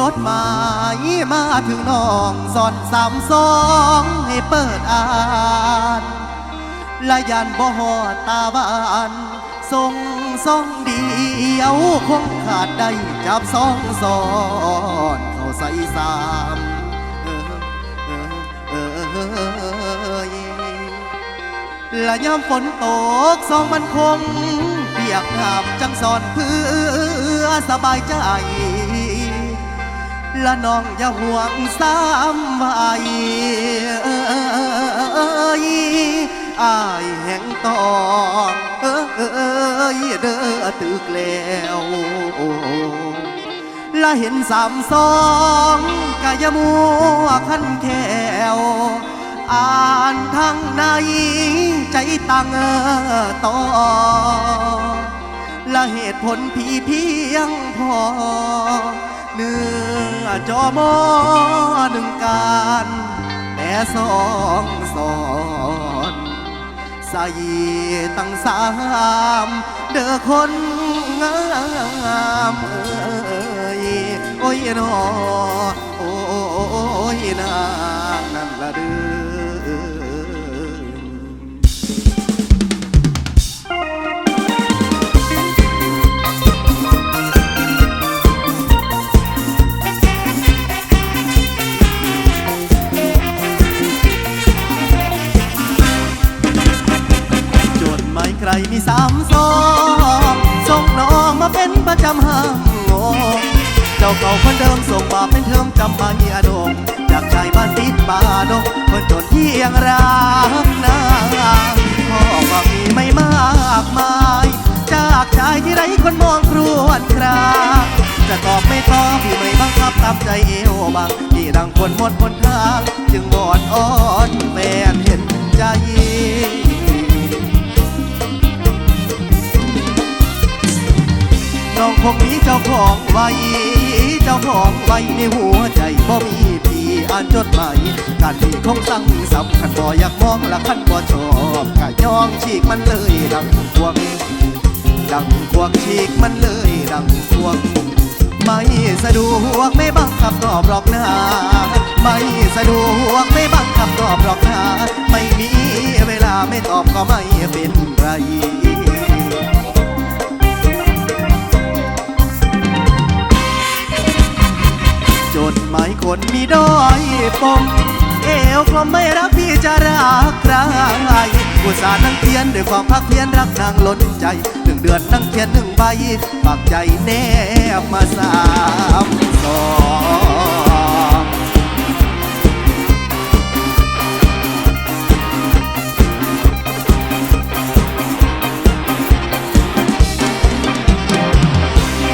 ตอนนี้ส่งจดหมายมาถึงน้องสอนสามสองให้เปิดอ่านและยันบ่หอดตาบานส่งส่องเดียวคงขาดได้จับสองสอนเข้าใส่สามและยามฝนตกสองมันคง เปียกน้ำจังสอนเพื่อสบายใจ ละน้องอย่าห่วงสามใบอายแห่งตองเอ้ยเด้อตึกแล้วและเห็นสามสองกายมัวขันแขวอ่านทางในใจตังต่อและเหตุผลพี่เพียงพอเนื้อ จอมอหนึ่งการ แต่สองสอนใส่ตั้งสามเด้อคนงามเอ้ยโอ้ยนอโอ้ยนางนั่นละเด้อาเก่าคนเดิมส่งมาเป็นเทอมจำมาเฮียดงจากชายบ้านติดป่าดงคนจนที่ยังรักนางพ่อว่ามีไม่มากมาย จากชายที่ไรคนมองครวนคราจะตอบไม่ตอบพี่ไม่บังคับตามใจเอวบางที่ดังคนหมดหนทาง จึงบอดอ้อนแฟนเห็นใจ น้องคงมีเจ้าของไว้เจ้าของไว้ในหัวใจบ่มีพี่อ่านจดหมายการที่คงสั่งสำคัญบ่อยากมองละคันบ่ชอบกะยองฉีกมันเลยดังพวงดังพวงฉีกมันเลยดังพวงไม่สะดวกไม่บังคับตอบหรอกนะไม่สะดวกไม่บังคับตอบหรอกนะไม่มีเวลาไม่ตอบก็ไม่เป็นไรายคนมีด้อยปมเอวกลมไม่รักพี่จะรักใครอุตส่าห์นั่งเทียนด้วยความพักเพียนรักนางล้นใจหนึ่งเดือนนั่งเทียนหนึ่งใบปากใจแนบมาสามสอง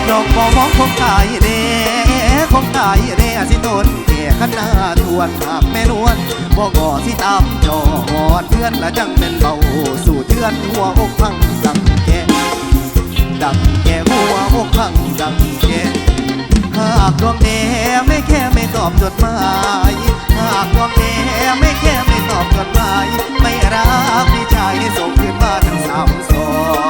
น้องบอมองคงตายเด้คงตายเด้ นแก่ขนาทวนหากแม่นวลบ่งอสิตามจอหอนเพื่อนละจังเป็นเบาสู่เทือนหัวอกพังดังแก่ดังแก่หัวอกพังดังแก่หากดวงแดไม่แค่ไม่ตอบจดหมายหากดวงแดไม่แค่ไม่ตอบจดหมายไม่รักพี่ชายให้ส่งคืนมาทั้งสามสอง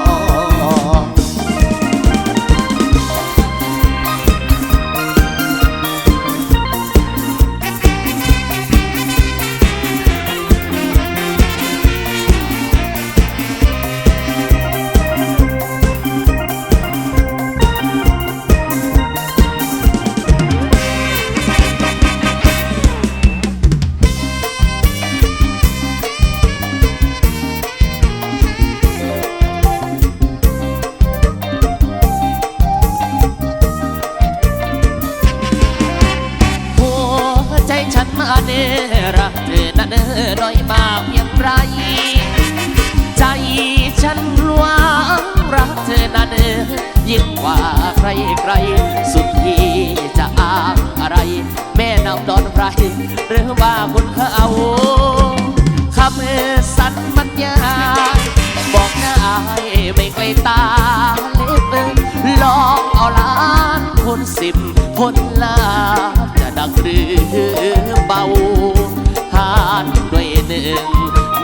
ว่าใครใครสุดที่จะอ้างอะไร แม่นำดอนไพรหรือว่าคนเขาคำสัตย์มันยากบอกง่ายไม่ไกลตาเล็บลองเอาล้านคนสิบคนลาจะดังหรือเบาหารด้วยหนึ่ง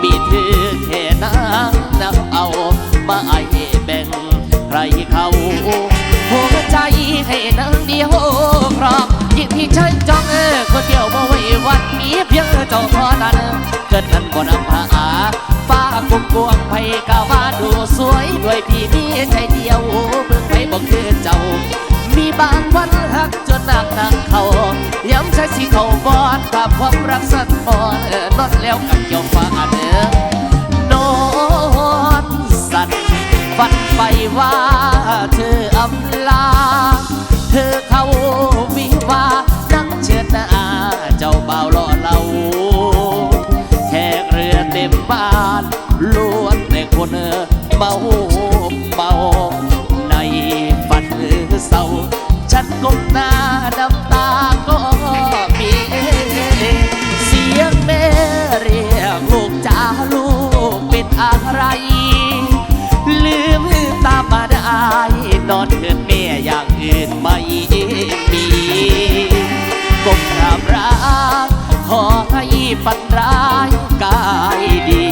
มีเธอแค่นางนับ เอามาไอแบ่งใครเขาหัวใจให้นางเดียวครองยิ่งที่ฉันจองเออคนเดียวบ่ไหววันมีเพียงเจ้าเทอนั้นเกิดนั้นบ่นำพาอาฟ้ากุ้งกวงไปกาว่าดูสวยด้วยพี่มีใจเดียวเบิ่งไปบ่คือเจ้า มีบางวันหักจนหนักนักเขาย้ำใช้สีเขาบอดภาพความรักสันบอนเออนอนแล้วกับเกี่ยวฟ้าเด้อนอนสั่นฝันไปว่า เธอเขาวิวานั่งเชิดหน้าเจ้าบ่าวรอเราแขกเรือเต็มบ้านล้วนแต่คนเมาเมาในฝันเศร้าฉันก้มหน้าดำตาก็มีเสียงแม่เรียกลูกจ้าลูกเป็นอะไรลืมตามาได้นอนเถิดแม่อย่าง อื่นไม่มีกบกราบรักขอให้ฝันร้ายกายดี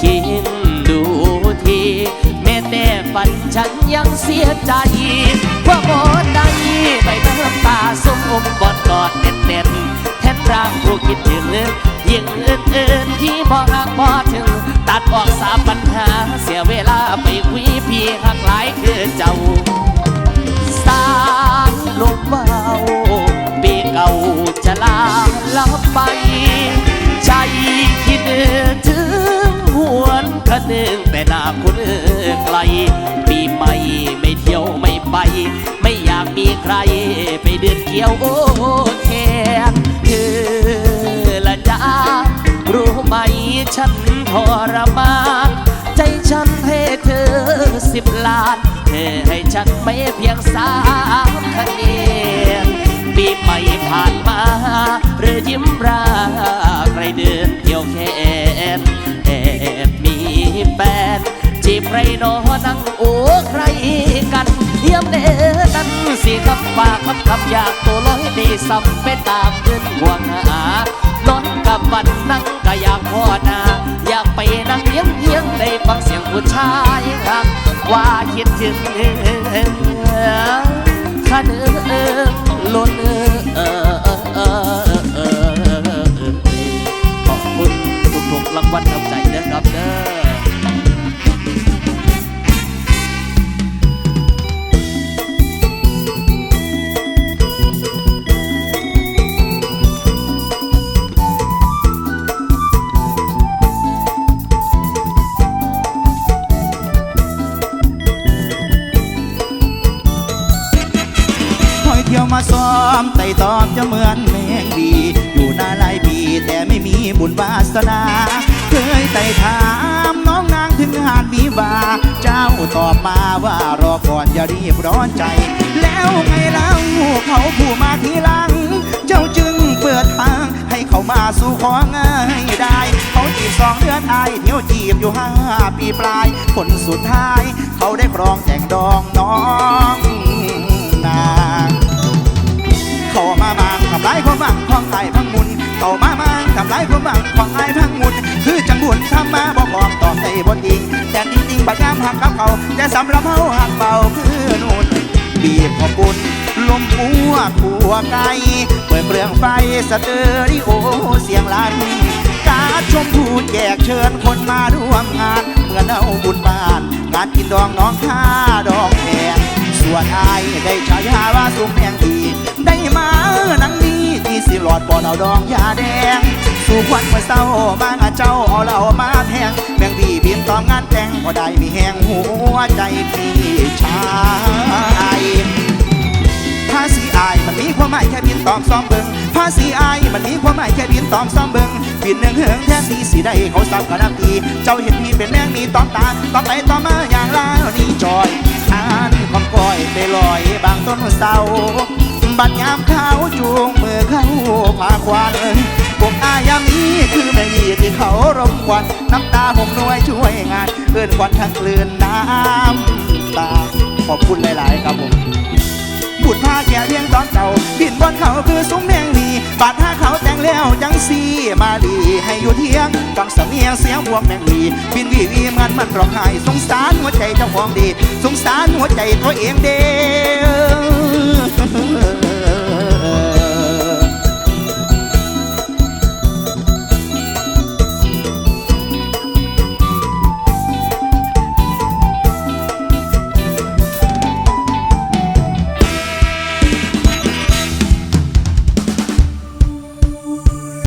คิดดูทีแม้แต่ฝันฉันยังเสียใจว่าหมดใดไปน้ำตาสมอมบอดกอดเน็นๆแทนร่างผู้คิดถึงยิ่งอื่นๆที่พอรักพอถึง ตัดออกสามปัญหา เสียเวลาไปคุยพี่หักหลายคือเจ้า สายลมเบาปีเก่าจะลาลับไป ใจคิดถึงหวนคะนึงแต่หน้าคนไกล ปีใหม่ไม่เที่ยวไม่ไป ไม่อยากมีใครไปเดินเกี่ยวโอแคนเธอละจ้ารู้ไหมฉันทรมาน ใจฉันให้เธอสิบล้านเธอให้ฉันไม่เพียงสามคะแนนปีใหม่ผ่านมาหรือยิ้มราใครเดินเที่ยวแขนแอบมีแฟนจีบใครนอนั่งโอ้ใครกันเยี่ยมเด้อนั้นสิคำฝากคำคำอยากตัวลอยด้ซ้ำไปตามเดินห่วงหานอนกับ ผู้ชายครับว่าคิดถึงขันเอิ เที่ยวมาซ้อมไต่ตอมจะเหมือนแมงวีอยู่หน้าหลายปีแต่ไม่มีบุญวาสนา เคยไต่ถามน้องนางถึงงานวิวา เจ้าตอบมาว่ารอก่อนอย่ารีบร้อนใจ แล้วไงเล่าเขาผู้มาทีหลัง เจ้าจึงเปิดทาง ให้เขามาสู่ของง่ายได้เขาจีบสองเดือนอายเที่ยวจีบอยู่ห้าปีปลายผลสุดท้าย เขาได้ครองแต่งดองน้องนา ทำลายความหวังของไอ้พังมุนเข้ามาบางทำลายความหวังของไอ้พังมุนคือจังบุญทำมาบอกบอกตอบในบทอิงแต่จริงๆบักยามหักกับเขาแต่สำหรับเขาหักเบาคือนุ่นบีบขอบุญลมปัวขัวไก่เปิดเปลืองไฟสเตอริโอเสียงลั่นการชมพูแจกเชิญคนมาร่วมงานเมื่อนเอาบุญบ้านงานกินดองน้องค่าดองแพงส่วนอายได้ฉายาว่าสุมแมง หลอดปอนเอาดองยาแดง สู่ควันเมื่อเศร้ามางาเจ้าเอาเหล่ามาแทงแมงบีบินตอมงานแต่งพอได้มีแหงหัวใจพี่ชายภาษีอายมันมีความหมายแค่บินตอมซ้อมเบิงภาษีอายมันมีความหมายแค่บินตอมซ้อมเบิงบินหนึ่งเหิงแทนที่สิได้เขาซ้ำกันนับทีเจ้าเห็นพี่เป็นแมงมีตอมตาตอมไปตอมมาอย่างลาวนี่จอยอ่านความก้อยไปลอยบางต้นเสา บัดยามเขาจูงมือเข้าพาควันพวกอายามนี้คือแม่ยีที่เขารมควันน้ำตาผมน่วยช่วยงานเพื่อนควันทั้งกลืนน้ำตา ขอบคุณหลาย ๆ ครับผมบุดผ้าแก่เลี้ยงตอนเก่าบินบนเขาคือซุ้มแมงมีบาดถ้าเขาแต่งแล้วจังสีมาดี ให้อยู่เที่ยงฟังสำเนียงเสียงพวกแมงมีบินวีวีมันมันร้องไห้สงสารหัวใจเจ้าของดี สงสารหัวใจตัวเองเด้อ